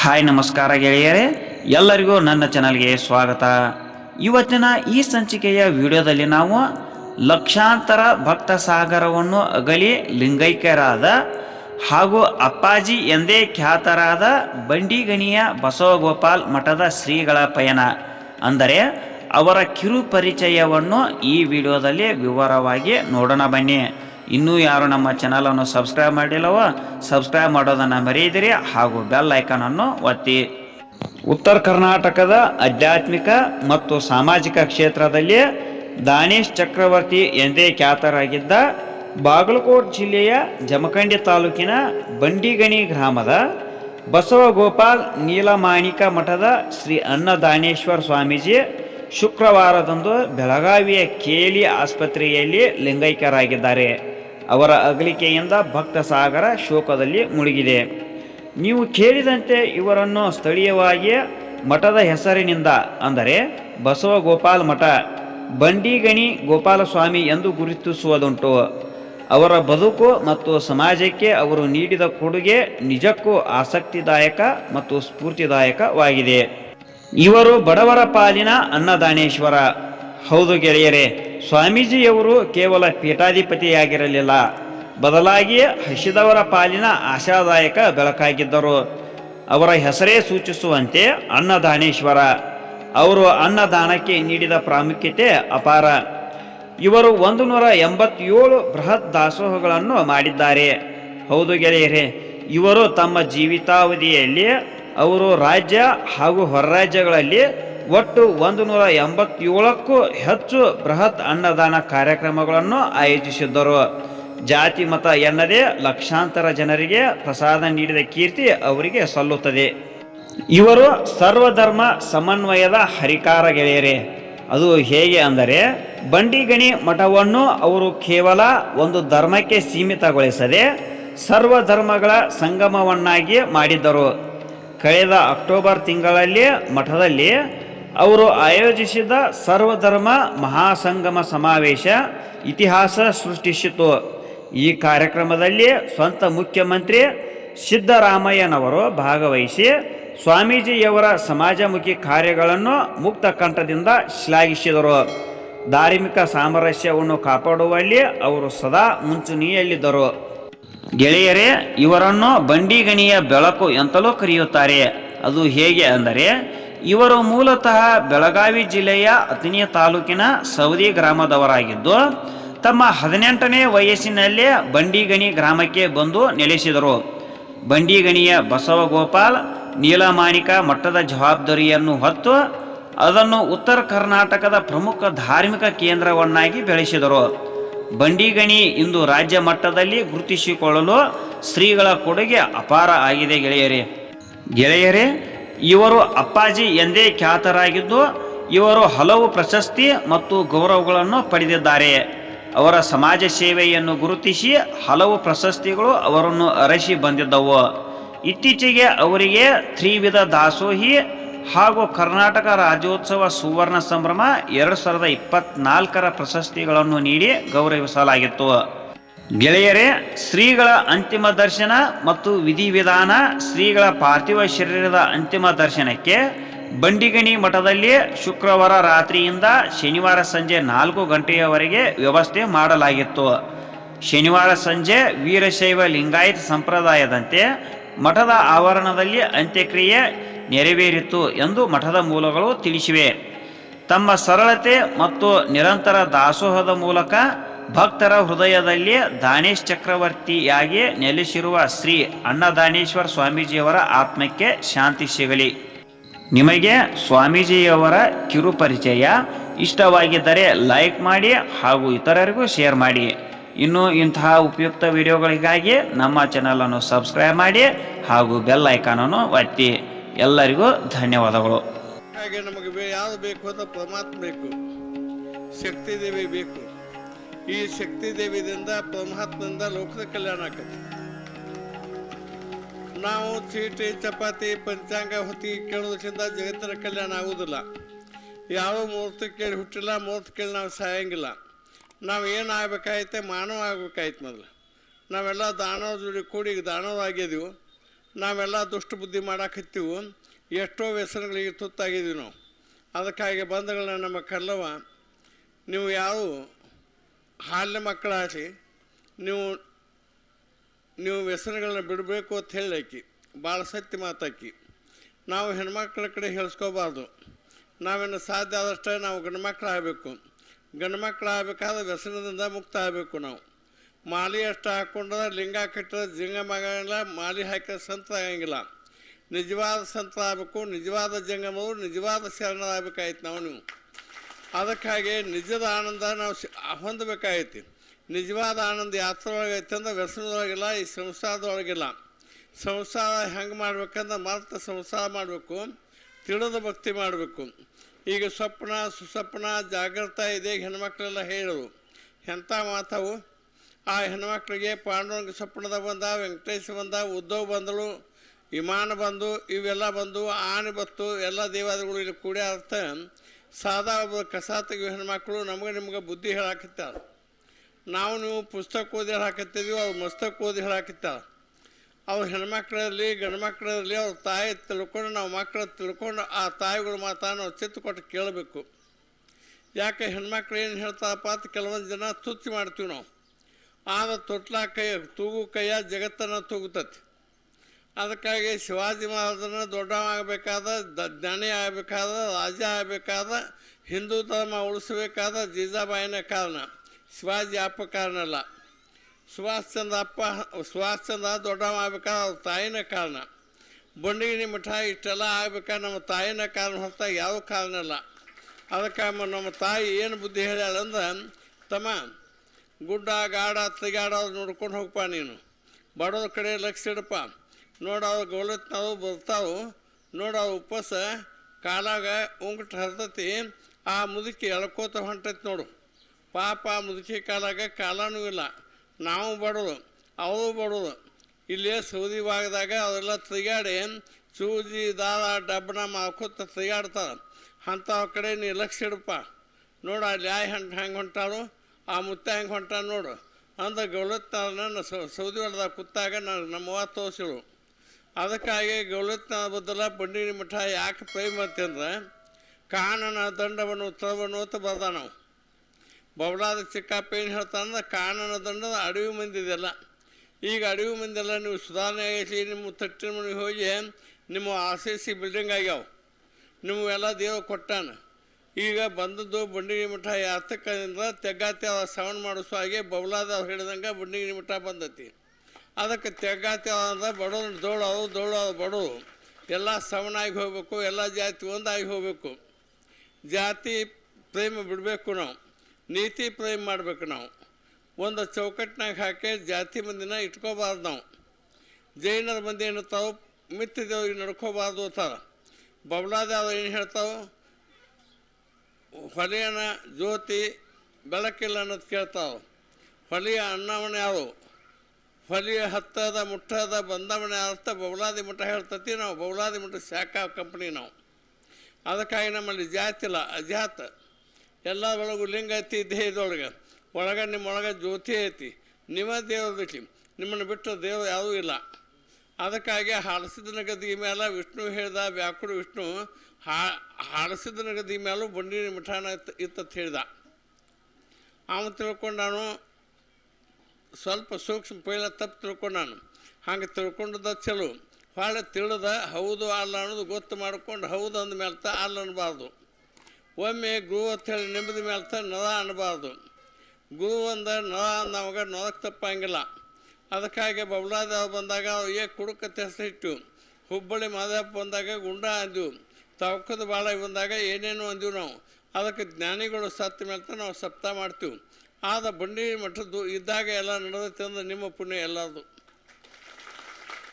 Hi ನಮಸ್ಕಾರ ಗೆಳೆಯರೇ, ಎಲ್ಲರಿಗೂ ನನ್ನ ಚಾನಲ್ಗೆ ಸ್ವಾಗತ. ಇವತ್ತಿನ ಈ ಸಂಚಿಕೆಯ ವಿಡಿಯೋದಲ್ಲಿ ನಾವು ಲಕ್ಷಾಂತರ ಭಕ್ತ ಸಾಗರವನ್ನು ಅಗಲಿ ಲಿಂಗೈಕ್ಯರಾದ ಹಾಗೂ ಅಪ್ಪಾಜಿ ಎಂದೇ ಖ್ಯಾತರಾದ ಬಂಡಿಗಣಿಯ ಬಸವಗೋಪಾಲ್ ಮಠದ ಶ್ರೀಗಳ ಪಯಣ. ಅಂದರೆ ಅವರ ಕಿರು ಪರಿಚಯವನ್ನು ಈ ವಿಡಿಯೋದಲ್ಲಿ ವಿವರವಾಗಿ ನೋಡೋಣ ಬನ್ನಿ. ಇನ್ನೂ ಯಾರು ನಮ್ಮ ಚಾನಲನ್ನು ಸಬ್ಸ್ಕ್ರೈಬ್ ಮಾಡಿಲ್ಲವೋ ಸಬ್ಸ್ಕ್ರೈಬ್ ಮಾಡೋದನ್ನು ಮರೆಯದಿರಿ ಹಾಗೂ ಬೆಲ್ ಐಕಾನನ್ನು ಒತ್ತಿ. ಉತ್ತರ ಕರ್ನಾಟಕದ ಆಧ್ಯಾತ್ಮಿಕ ಮತ್ತು ಸಾಮಾಜಿಕ ಕ್ಷೇತ್ರದಲ್ಲಿ ದಾನೇಶ್ ಚಕ್ರವರ್ತಿ ಎಂದೇ ಖ್ಯಾತರಾಗಿದ್ದ ಬಾಗಲಕೋಟ್ ಜಿಲ್ಲೆಯ ಜಮಖಂಡಿ ತಾಲೂಕಿನ ಬಂಡಿಗಣಿ ಗ್ರಾಮದ ಬಸವಗೋಪಾಲ್ ನೀಲಮಾಣಿಕ ಮಠದ ಶ್ರೀ ಅನ್ನದಾನೇಶ್ವರ ಸ್ವಾಮೀಜಿ ಶುಕ್ರವಾರದಂದು ಬೆಳಗಾವಿಯ ಕೇಲಿ ಆಸ್ಪತ್ರೆಯಲ್ಲಿ ಲಿಂಗೈಕ್ಯರಾಗಿದ್ದಾರೆ. ಅವರ ಅಗಲಿಕೆಯಿಂದ ಭಕ್ತ ಸಾಗರ ಶೋಕದಲ್ಲಿ ಮುಳುಗಿದೆ. ನೀವು ಕೇಳಿದಂತೆ ಇವರನ್ನು ಸ್ಥಳೀಯವಾಗಿ ಮಠದ ಹೆಸರಿನಿಂದ ಅಂದರೆ ಬಸವ ಗೋಪಾಲ್ ಮಠ, ಬಂಡಿಗಣಿ ಗೋಪಾಲಸ್ವಾಮಿ ಎಂದು ಗುರುತಿಸುವುದುಂಟು. ಅವರ ಬದುಕು ಮತ್ತು ಸಮಾಜಕ್ಕೆ ಅವರು ನೀಡಿದ ಕೊಡುಗೆ ನಿಜಕ್ಕೂ ಆಸಕ್ತಿದಾಯಕ ಮತ್ತು ಸ್ಫೂರ್ತಿದಾಯಕವಾಗಿದೆ. ಇವರು ಬಡವರ ಪಾಲಿನ ಅನ್ನದಾನೇಶ್ವರ. ಹೌದು ಗೆಳೆಯರೇ ಸ್ವಾಮೀಜಿಯವರು ಕೇವಲ ಪೀಠಾಧಿಪತಿಯಾಗಿರಲಿಲ್ಲ. ಬದಲಾಗಿ ಹಸಿದವರ ಪಾಲಿನ ಆಶಾದಾಯಕ ಬೆಳಕಾಗಿದ್ದರು. ಅವರ ಹೆಸರೇ ಸೂಚಿಸುವಂತೆ ಅನ್ನದಾನೇಶ್ವರ. ಅವರು ಅನ್ನದಾನಕ್ಕೆ ನೀಡಿದ ಪ್ರಾಮುಖ್ಯತೆ ಅಪಾರ. ಇವರು ಒಂದು ನೂರ ಎಂಬತ್ತೇಳು ಬೃಹತ್ ದಾಸೋಹಗಳನ್ನು ಮಾಡಿದ್ದಾರೆ. ಹೌದು ಗೆಳೆಯರೇ, ಇವರು ತಮ್ಮ ಜೀವಿತಾವಧಿಯಲ್ಲಿ ಅವರು ರಾಜ್ಯ ಹಾಗೂ ಹೊರರಾಜ್ಯಗಳಲ್ಲಿ ಒಟ್ಟು ಒಂದು ನೂರ ಎಂಬತ್ತೇಳಕ್ಕೂ ಹೆಚ್ಚು ಬೃಹತ್ ಅನ್ನದಾನ ಕಾರ್ಯಕ್ರಮಗಳನ್ನು ಆಯೋಜಿಸಿದ್ದರು. ಜಾತಿ ಮತ ಎನ್ನದೇ ಲಕ್ಷಾಂತರ ಜನರಿಗೆ ಪ್ರಸಾದ ನೀಡಿದ ಕೀರ್ತಿ ಅವರಿಗೆ ಸಲ್ಲುತ್ತದೆ. ಇವರು ಸರ್ವಧರ್ಮ ಸಮನ್ವಯದ ಹರಿಕಾರ ಗೆಳೆಯರೆ ಅದು ಹೇಗೆ ಅಂದರೆ, ಬಂಡಿಗಣಿ ಮಠವನ್ನು ಅವರು ಕೇವಲ ಒಂದು ಧರ್ಮಕ್ಕೆ ಸೀಮಿತಗೊಳಿಸದೆ ಸರ್ವಧರ್ಮಗಳ ಸಂಗಮವನ್ನಾಗಿ ಮಾಡಿದ್ದರು. ಕಳೆದ ಅಕ್ಟೋಬರ್ ತಿಂಗಳಲ್ಲಿ ಮಠದಲ್ಲಿ ಅವರು ಆಯೋಜಿಸಿದ ಸರ್ವಧರ್ಮ ಮಹಾಸಂಗಮ ಸಮಾವೇಶ ಇತಿಹಾಸ ಸೃಷ್ಟಿಸಿತು. ಈ ಕಾರ್ಯಕ್ರಮದಲ್ಲಿ ಸ್ವಂತ ಮುಖ್ಯಮಂತ್ರಿ ಸಿದ್ದರಾಮಯ್ಯನವರು ಭಾಗವಹಿಸಿ ಸ್ವಾಮೀಜಿಯವರ ಸಮಾಜಮುಖಿ ಕಾರ್ಯಗಳನ್ನು ಮುಕ್ತ ಕಂಠದಿಂದ ಶ್ಲಾಘಿಸಿದರು. ಧಾರ್ಮಿಕ ಸಾಮರಸ್ಯವನ್ನು ಕಾಪಾಡುವಲ್ಲಿ ಅವರು ಸದಾ ಮುಂಚೂಣಿಯಲ್ಲಿದ್ದರು. ಗೆಳೆಯರೇ, ಇವರನ್ನು ಬಂಡಿಗಣಿಯ ಬೆಳಕು ಎಂತಲೂ ಕರೆಯುತ್ತಾರೆ. ಅದು ಹೇಗೆ ಅಂದರೆ ಇವರು ಮೂಲತಃ ಬೆಳಗಾವಿ ಜಿಲ್ಲೆಯ ಅತಿನಿಯ ತಾಲೂಕಿನ ಸೌದಿ ಗ್ರಾಮದವರಾಗಿದ್ದು, ತಮ್ಮ ಹದಿನೆಂಟನೇ ವಯಸ್ಸಿನಲ್ಲೇ ಬಂಡಿಗಣಿ ಗ್ರಾಮಕ್ಕೆ ಬಂದು ನೆಲೆಸಿದರು. ಬಂಡಿಗಣಿಯ ಬಸವಗೋಪಾಲ್, ನೀಲಮಾಣಿಕ ಮಟ್ಟದ ಜವಾಬ್ದಾರಿಯನ್ನು ಹೊತ್ತು ಅದನ್ನು ಉತ್ತರ ಕರ್ನಾಟಕದ ಪ್ರಮುಖ ಧಾರ್ಮಿಕ ಕೇಂದ್ರವನ್ನಾಗಿ ಬೆಳೆಸಿದರು. ಬಂಡಿಗಣಿ ಇಂದು ರಾಜ್ಯ ಮಟ್ಟದಲ್ಲಿ ಗುರುತಿಸಿಕೊಳ್ಳಲು ಶ್ರೀಗಳ ಕೊಡುಗೆ ಅಪಾರ ಆಗಿದೆ ಗೆಳೆಯರೇ. ಗೆಳೆಯರೇ ಇವರು ಅಪ್ಪಾಜಿ ಎಂದೇ ಖ್ಯಾತರಾಗಿದ್ದು, ಇವರು ಹಲವು ಪ್ರಶಸ್ತಿ ಮತ್ತು ಗೌರವಗಳನ್ನು ಪಡೆದಿದ್ದಾರೆ. ಅವರ ಸಮಾಜ ಸೇವೆಯನ್ನು ಗುರುತಿಸಿ ಹಲವು ಪ್ರಶಸ್ತಿಗಳು ಅವರನ್ನು ಅರಸಿ ಬಂದಿದ್ದವು. ಇತ್ತೀಚೆಗೆ ಅವರಿಗೆ ತ್ರಿವಿಧ ದಾಸೋಹಿ ಹಾಗೂ ಕರ್ನಾಟಕ ರಾಜ್ಯೋತ್ಸವ ಸುವರ್ಣ ಸಂಭ್ರಮ ಎರಡು ಸಾವಿರದ ಇಪ್ಪತ್ನಾಲ್ಕರ ಪ್ರಶಸ್ತಿಗಳನ್ನು ನೀಡಿ ಗೌರವಿಸಲಾಗಿತ್ತು. ಗೆಳೆಯರೇ, ಶ್ರೀಗಳ ಅಂತಿಮ ದರ್ಶನ ಮತ್ತು ವಿಧಿವಿಧಾನ ಶ್ರೀಗಳ ಪಾರ್ಥಿವ ಶರೀರದ ಅಂತಿಮ ದರ್ಶನಕ್ಕೆ ಬಂಡಿಗಣಿ ಮಠದಲ್ಲಿ ಶುಕ್ರವಾರ ರಾತ್ರಿಯಿಂದ ಶನಿವಾರ ಸಂಜೆ ನಾಲ್ಕು ಗಂಟೆಯವರೆಗೆ ವ್ಯವಸ್ಥೆ ಮಾಡಲಾಗಿತ್ತು. ಶನಿವಾರ ಸಂಜೆ ವೀರಶೈವ ಲಿಂಗಾಯತ ಸಂಪ್ರದಾಯದಂತೆ ಮಠದ ಆವರಣದಲ್ಲಿ ಅಂತ್ಯಕ್ರಿಯೆ ನೆರವೇರಿತು ಎಂದು ಮಠದ ಮೂಲಗಳು ತಿಳಿಸಿವೆ. ತಮ್ಮ ಸರಳತೆ ಮತ್ತು ನಿರಂತರ ದಾಸೋಹದ ಮೂಲಕ ಭಕ್ತರ ಹೃದಯದಲ್ಲಿ ದಾನೇಶ್ ಚಕ್ರವರ್ತಿಯಾಗಿ ನೆಲೆಸಿರುವ ಶ್ರೀ ಅನ್ನದಾನೇಶ್ವರ ಸ್ವಾಮೀಜಿಯವರ ಆತ್ಮಕ್ಕೆ ಶಾಂತಿ ಸಿಗಲಿ. ನಿಮಗೆ ಸ್ವಾಮೀಜಿಯವರ ಕಿರುಪರಿಚಯ ಇಷ್ಟವಾಗಿದ್ದರೆ ಲೈಕ್ ಮಾಡಿ ಹಾಗೂ ಇತರರಿಗೂ ಶೇರ್ ಮಾಡಿ. ಇನ್ನು ಇಂತಹ ಉಪಯುಕ್ತ ವಿಡಿಯೋಗಳಿಗಾಗಿ ನಮ್ಮ ಚಾನಲನ್ನು ಸಬ್ಸ್ಕ್ರೈಬ್ ಮಾಡಿ ಹಾಗೂ ಬೆಲ್ ಐಕಾನನ್ನು ಒತ್ತಿ. ಎಲ್ಲರಿಗೂ ಧನ್ಯವಾದಗಳು. ಹಾಗೆ ನಮಗೆ ಯಾವುದು ಬೇಕು ಅಂತ ಪರಮಾತ್ಮ ಬೇಕು. ಶಕ್ತಿ ದೇವಿ ಬೇಕು. ಈ ಶಕ್ತಿ ದೇವಿದಿಂದ ಪರಮಾತ್ಮದಿಂದ ಲೋಕದ ಕಲ್ಯಾಣ ಆಗ್ತದೆ. ನಾವು ಚೀಟಿ, ಚಪಾತಿ, ಪಂಚಾಂಗ ಹೊತ್ತಿ ಕೇಳೋದ್ರಿಂದ ಜಗತ್ತಿನ ಕಲ್ಯಾಣ ಆಗುವುದಿಲ್ಲ. ಯಾವ ಮೂರ್ತಿ ಕೇಳಿ ಹುಟ್ಟಿಲ್ಲ ಮೂರ್ತಿ ಕೇಳಿ ನಾವು ಸಾಯಂಗಿಲ್ಲ. ನಾವು ಏನು ಆಗ್ಬೇಕಾಯ್ತೆ, ಮಾನವ ಆಗ್ಬೇಕಾಯ್ತು ಮೊದಲು. ನಾವೆಲ್ಲ ದಾನವ ಜೋಡಿ ಕೂಡಿ ಈಗ ನಾವೆಲ್ಲ ದುಷ್ಟ ಬುದ್ಧಿ ಮಾಡಾಕತ್ತೀವಿ. ಎಷ್ಟೋ ವ್ಯಸನಗಳಿಗೆ ತುತ್ತಾಗಿದ್ದೀವಿ ನಾವು. ಅದಕ್ಕಾಗಿ ಬಂಧುಗಳನ್ನ ನಮ್ಮ ಕಲ್ಲವ ನೀವು ಯಾವ ಹಾಲಿನ ಮಕ್ಕಳಾಗಲಿ ನೀವು ನೀವು ವ್ಯಸನಗಳನ್ನ ಬಿಡಬೇಕು ಅಂತ ಹೇಳಾಕಿ, ಭಾಳ ಸತ್ಯ ಮಾತಾಕಿ. ನಾವು ಹೆಣ್ಮಕ್ಳ ಕಡೆ ಹೇಳ್ಸ್ಕೋಬಾರ್ದು. ನಾವೇನು ಸಾಧ್ಯ ಆದಷ್ಟೇ ನಾವು ಗಂಡು ಮಕ್ಕಳು ಆಗಬೇಕು ಗಂಡು ಮಕ್ಕಳು ಆಗಬೇಕಾದ್ರೆ ವ್ಯಸನದಿಂದ ಮುಕ್ತ ಆಗಬೇಕು ನಾವು. ಮಾಲಿ ಅಷ್ಟು ಹಾಕ್ಕೊಂಡ್ರೆ ಲಿಂಗ ಕಟ್ಟಿದ್ರೆ ಜಿಂಗ ಮಗಂಗಿಲ್ಲ, ಮಾಲಿ ಹಾಕಿದ್ರೆ ಸಂತ ಆಗಂಗಿಲ್ಲ. ನಿಜವಾದ ಸಂತರಾಗಬೇಕು ನಿಜವಾದ ಜಂಗಮವು, ನಿಜವಾದ ಶರಣರಾಗಬೇಕಾಯ್ತು ನಾವು ನೀವು. ಅದಕ್ಕಾಗಿ ನಿಜದ ಆನಂದ ನಾವು ಹೊಂದಬೇಕಾಗೈತಿ. ನಿಜವಾದ ಆನಂದ ಯಾತ್ರೊಳಗೆ ಐತೆ ಅಂದ್ರೆ ವ್ಯಸನದೊಳಗಿಲ್ಲ, ಈ ಸಂಸಾರದೊಳಗಿಲ್ಲ. ಸಂಸಾರ ಹೆಂಗೆ ಮಾಡ್ಬೇಕಂದ್ರೆ ಮರ್ತ ಸಂಸಾರ ಮಾಡಬೇಕು, ತಿಳಿದ ಭಕ್ತಿ ಮಾಡಬೇಕು. ಈಗ ಸ್ವಪ್ನ, ಸುಸ್ವಪ್ನ ಜಾಗೃತ ಇದೆ, ಹೆಣ್ಮಕ್ಳೆಲ್ಲ ಹೇಳೋದು ಎಂಥ ಮಾತಾವು? ಆ ಹೆಣ್ಮಕ್ಳಿಗೆ ಪಾಂಡುರಂಗ ಸ್ವಪ್ನದ ಬಂದ, ವೆಂಕಟೇಶ ಬಂದ ಉದ್ದವ್ ಬಂದಳು ವಿಮಾನ ಬಂದು, ಇವೆಲ್ಲ ಬಂದು, ಆನೆ ಬತ್ತು, ಎಲ್ಲ ದೇವಾದಿಗಳು ಇಲ್ಲಿ ಕೂಡಿ ಅರ್ಥ ಸಾದಾ ಒಬ್ಬ ಕಸ ತೆಗಿಯೋ ಹೆಣ್ಮಕ್ಳು ನಮಗೆ ನಿಮ್ಗೆ ಬುದ್ಧಿ ಹೇಳಾಕತ್ತಾರ. ನಾವು ನೀವು ಪುಸ್ತಕ ಓದಿ ಹೇಳಾಕತ್ತಿದ್ವಿ, ಅವ್ರು ಮಸ್ತಕ ಓದಿ ಹೇಳಾಕತ್ತಾರ. ಅವ್ರ ಹೆಣ್ಮಕ್ಳಲ್ಲಿ ಗಂಡು ಮಕ್ಕಳಲ್ಲಿ ಅವ್ರ ತಾಯಿ ತಿಳ್ಕೊಂಡು, ನಾವು ಮಕ್ಕಳು ತಿಳ್ಕೊಂಡು, ಆ ತಾಯಿಗಳು ಮಾತಾ ನಾವು ಚಿತ್ತು ಕೊಟ್ಟು ಕೇಳಬೇಕು. ಯಾಕೆ ಹೆಣ್ಮಕ್ಳು ಏನು ಹೇಳ್ತಾರಪ್ಪ ಅಂತ ಕೆಲವೊಂದು ಜನ ತುತ್ತಿ ಮಾಡ್ತೀವಿ ನಾವು. ಆದ ತೊಟ್ಲ ಕೈ ತೂಗು ಕೈಯ ಜಗತ್ತನ್ನು ತೂಗುತ್ತತಿ. ಅದಕ್ಕಾಗಿ ಶಿವಾಜಿ ಮಹಾರಾಜನ ದೊಡ್ಡವಾಗಬೇಕಾದ, ದ, ಜ್ಞಾನಿ ಆಗಬೇಕಾದ, ರಾಜ ಆಗಬೇಕಾದ, ಹಿಂದೂ ಧರ್ಮ ಉಳಿಸಬೇಕಾದ ಜೀಜಾಬಾಯಿನ ಕಾರಣ. ಶಿವಾಜಿ ಅಪ್ಪ ಕಾರಣ ಅಲ್ಲ. ಸುಭಾಷ್ ಚಂದ್ರ ಅಪ್ಪ ಸುಭಾಷ್ ಚಂದ್ರ ದೊಡ್ಡವ ಆಗ್ಬೇಕಾದ್ರೆ ಅವ್ರ ತಾಯಿನ ಕಾರಣ. ಬಂಡಿಗಿನಿ ಮಿಠಾಯಿ ಇಷ್ಟೆಲ್ಲ ಆಗಬೇಕಾದ ನಮ್ಮ ತಾಯಿನ ಕಾರಣ ಹೊರತಾಗಿ ಯಾವ ಕಾರಣ ಅಲ್ಲ. ಅದಕ್ಕೆ ನಮ್ಮ ತಾಯಿ ಏನು ಬುದ್ಧಿ ಹೇಳ್ಯಾಳಂದ್ರೆ ತಮ್ಮ ಗುಡ್ಡ, ಗಾಡ ತಿಗಾಡ ನೋಡ್ಕೊಂಡು ಹೋಗಪ್ಪ ನೀನು. ಬಡವ್ರ ಕಡೆ ಲಕ್ಷ ಇಡಪ್ಪ. ನೋಡು ಅವು ಗೌಲತ್ನಾವು ಬರ್ತಾವು ನೋಡು ಉಪ್ಪಸ ಕಾಲಾಗ ಉಂಗುಟ್ ಹರ್ತತಿ, ಆ ಮುದುಕಿ ಎಳ್ಕೋತ ಹೊಂಟೈತಿ ನೋಡು. ಪಾಪ ಆ ಮುದುಕಿ ಕಾಲಾಗ ಕಾಲನೂ ಇಲ್ಲ. ನಾವು ಬಡೋದು ಅವರು ಬಡೋದು. ಇಲ್ಲೇ ಸೌದಿ ಭಾಗದಾಗ ಅವರೆಲ್ಲ ತಿರುಗಾಡಿ ಸೂಜಿ ದಾರ ಡಬ್ಬನ ಮಾಕೋತ ತಿರುಗಾಡ್ತಾರೆ ಅಂಥವ್ ಕಡೆ ನೀ ಲಕ್ಷ ಇಡಪ್ಪ. ನೋಡು ಅಲ್ಲಿ ಯಾಯ ಹಂಟ್ ಹೆಂಗೆ ಹೊಂಟಾರು ಆ ಮುತ್ತ ಹೆಂಗೆ ಹೊಂಟಾನ ನೋಡು. ಅಂದ್ರೆ ಗೌಲತ್ನ ಸೌದಿ ಹೊಡೆದಾಗ ಕೂತಾಗ ನಾನು ನಮ್ಮವ್ವ ತೋರಿಸಿಳು ಅದಕ್ಕಾಗಿ ಗೌಲತ್ನ ಬದಲ ಬಂಡಿನ ಮಠ ಯಾಕೆ ಪ್ರೇಮ ಅಂತಂದ್ರೆ ಕಾನನ ದಂಡವನ್ನು ತರವನ್ನು ಅಂತ ಬರ್ದ ನಾವು ಬಬಲಾದ ಚಿಕ್ಕಪ್ಪ ಏನು ಹೇಳ್ತಾನಂದ್ರೆ ಕಾನನ ದಂಡದ ಅಡವಿ ಮಂದಿದೆಲ್ಲ ಈಗ ಅಡವಿ ಮಂದಿಲ್ಲ ನೀವು ಸುಧಾರಣೆ ಆಗೈತಿ, ನಿಮ್ಮ ತಟ್ಟಿನ ಮನೆಗೆ ಹೋಗಿ ನಿಮ್ಮ ಆರ್ ಸಿ ಸಿ ಬಿಲ್ಡಿಂಗ್ ಆಗ್ಯಾವ. ನಿಮಗೆಲ್ಲ ದೇವ್ರು ಕೊಟ್ಟಾನ. ಈಗ ಬಂದದ್ದು ಬಂಡಿಗೆ ಮಠ ಯಾತಕದಿಂದ ತೆಗ್ಗಾತಿ ಅವ ಶ್ರವಣ ಮಾಡಿಸೋ ಹಾಗೆ ಬಬಲಾದ ಹಿಡಿದಂಗೆ ಬಂಡಿಗೆ ಮಠ ಬಂದತಿ. ಅದಕ್ಕೆ ತೆಗ್ಗಾತಿ ಅಂದ್ರೆ ಬಡವ್ರು ದೋಳೋದು ದೋಳೋದು ಬಡವು ಎಲ್ಲ ಸಮನಾಗಿ ಹೋಗ್ಬೇಕು, ಎಲ್ಲ ಜಾತಿ ಒಂದಾಗಿ ಹೋಗಬೇಕು. ಜಾತಿ ಪ್ರೇಮ ಬಿಡಬೇಕು ನಾವು. ನೀತಿ ಪ್ರೇಮ ಮಾಡಬೇಕು ನಾವು. ಒಂದು ಚೌಕಟ್ಟಿನಾಗ ಹಾಕಿ ಜಾತಿ ಮಂದಿನ ಇಟ್ಕೋಬಾರ್ದು ನಾವು. ಜೈನರ ಮಂದಿ ಏನು ಏನತ್ತಾವು ಮಿತ್ತಿದೇವ್ರಿಗೆ ನಡ್ಕೋಬಾರ್ದು ಅಂತಾರೆ. ಬಬಲಾದೇವ ಏನು ಹೇಳ್ತಾವೆ? ಹೊಲೆಯನ ಜ್ಯೋತಿ ಬೆಳಕಿಲ್ಲ ಅನ್ನೋದು ಕೇಳ್ತಾವೆ. ಹೊಲಿಯ ಅನ್ನವನ್ನು ಯಾವ ಹೊಲಿಯ ಹತ್ತದ ಮುಟ್ಟದ ಬಂದವಣೆ ಅರ್ಥ ಬೌಲಾದಿ ಮಠ ಹೇಳ್ತತಿ ನಾವು. ಬೌಲಾದಿ ಮಠ ಶಾಖಾ ಕಂಪ್ನಿ ನಾವು. ಅದಕ್ಕಾಗಿ ನಮ್ಮಲ್ಲಿ ಜಾತಿ ಇಲ್ಲ, ಅಜಾತ. ಎಲ್ಲ ಲಿಂಗ ಐತಿ, ದೇಹದೊಳಗೆ. ಒಳಗೆ ನಿಮ್ಮೊಳಗೆ ಜ್ಯೋತಿ ಐತಿ. ನಿಮ್ಮ ದೇವ್ರದೈತಿ ನಿಮ್ಮನ್ನು ಬಿಟ್ಟು ದೇವ್ರು ಯಾವುದೂ ಇಲ್ಲ. ಅದಕ್ಕಾಗಿ ಹಾಡಿಸಿದ ಗದಿ ಮೇಲೆ ವಿಷ್ಣು ಹೇಳ್ದ ವ್ಯಾಕುಡು ವಿಷ್ಣು ಹಾ ಹಾಡಿಸಿದ ಗದಿ ಮೇಲೂ ಬಂಡಿನ ಮಿಠಾನ ಇತ್ತ ಹೇಳ್ದ. ಅವನು ತಿಳ್ಕೊಂಡಾನು ಸ್ವಲ್ಪ ಸೂಕ್ಷ್ಮ ಪೈಲ ತಪ್ಪು ತಿಳ್ಕೊಂಡಾನು ಹಂಗೆ ತಿಳ್ಕೊಂಡದ ಚಲೋ. ಭಾಳ ತಿಳಿದ ಹೌದು ಅಲ್ಲ ಅನ್ನೋದು ಗೊತ್ತು ಮಾಡ್ಕೊಂಡು ಹೌದು ಅಂದ ಮೇಲ್ತ ಅಲ್ಲ ಅನ್ನಬಾರ್ದು ಒಮ್ಮೆ ಗುರು ಅಂತ ಹೇಳಿ ನೆಮ್ಮದಿ ಮೇಲ್ತ ನದ ಅನ್ನಬಾರ್ದು ಗುರು ಅಂದ ನದ ಅವಾಗ ನೊದಕ್ಕೆ ತಪ್ಪಂಗಿಲ್ಲ. ಅದಕ್ಕಾಗಿ ಬಬಲಾದೇವ ಬಂದಾಗ ಏ ಕುಡುಕ ಹೆಸರಿಟ್ಟು ಹುಬ್ಬಳ್ಳಿ ಮಾದಪ್ಪ ಬಂದಾಗ ಗುಂಡ ಅಂದೆವು. ತವಕದ ಬಾಳ ಬಂದಾಗ ಏನೇನು ಅಂದೆವು ನಾವು. ಅದಕ್ಕೆ ಜ್ಞಾನಿಗಳು ಸತ್ತ ಮೇಲೆ ನಾವು ಸಪ್ತ ಮಾಡ್ತೀವಿ. ಆದ ಬಂಡಿ ಮಠದ್ದು ಇದ್ದಾಗ ಎಲ್ಲ ನಡೆದೈತೆ ಅಂದ್ರೆ ನಿಮ್ಮ ಪುಣ್ಯ ಎಲ್ಲದು